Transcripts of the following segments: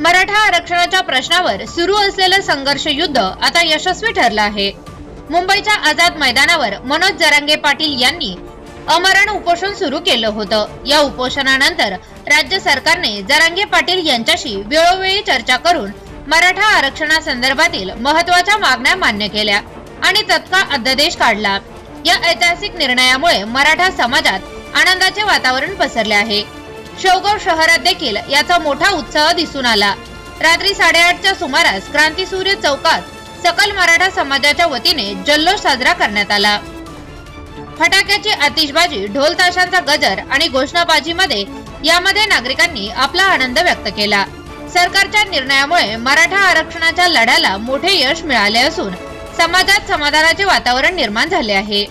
मराठा आरक्षणाच्या प्रश्नावर सुरू असलेलं संघर्ष युद्ध आता यशस्वी ठरलं आहे. मुंबईच्या आझाद मैदानावर मनोज जरांगे पाटील यांनी अमरण उपोषण सुरू केलं होतं. या उपोषणानंतर राज्य सरकारने जरांगे पाटील यांच्याशी वेळोवेळी चर्चा करून मराठा आरक्षणासंदर्भातील महत्त्वाच्या मागण्या मान्य केल्या आणि तत्काळ अध्यादेश काढला. या ऐतिहासिक निर्णयामुळे मराठा समाजात आनंदाचे वातावरण पसरले आहे. शेवगाव शहरात देखील याचा मोठा उत्साह दिसून आला. रात्री साडेआठच्या सुमारास क्रांतीसूर्य चौकात सकल मराठा समाजाच्या वतीने जल्लोष साजरा करण्यात आला. फटाक्याची आतिषबाजी ढोल ताशांचा गजर आणि घोषणाबाजीमध्ये यामध्ये नागरिकांनी आपला आनंद व्यक्त केला. सरकारच्या निर्णयामुळे मराठा आरक्षणाच्या लढ्याला मोठे यश मिळाले असून समाजात समाधानाचे वातावरण निर्माण झाले आहे.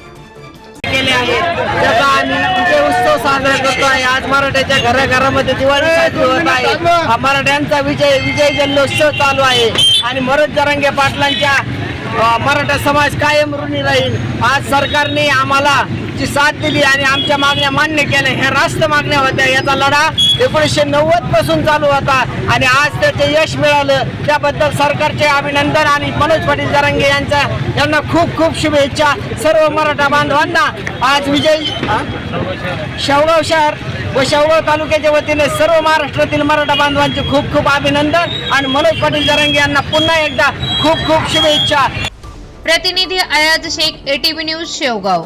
साजरा करतो आहे आज मराठ्याच्या घराघरामध्ये दिवाळी साजरी होत आहे. हा मराठ्यांचा विजय विजय जल्लोत्सव चालू आहे. आणि मनोज जरांगे पाटलांच्या मराठा समाज कायम ऋणी राहील. आज सरकारने आम्हाला जी साथ दिली आणि आमच्या मागण्या मान्य केल्या. ह्या रास्त मागण्या होत्या. याचा लढा एकोणीसशे नव्वदपासून चालू होता आणि आज त्याचे यश मिळालं. त्याबद्दल सरकारचे अभिनंदन आणि मनोज पाटील जरांगे यांचा यांना खूप खूप शुभेच्छा. सर्व मराठा बांधवांना आज विजय शेवगाव शहर व शेवगाव तालुक्याच्या वतीने सर्व महाराष्ट्रातील मराठा बांधवांचे खूप खूप अभिनंदन आणि मनोज पाटील जरांगे यांना पुन्हा एकदा खूप खूप शुभेच्छा. प्रतिनिधी अयाज शेख एटीव्ही न्यूज शेवगाव.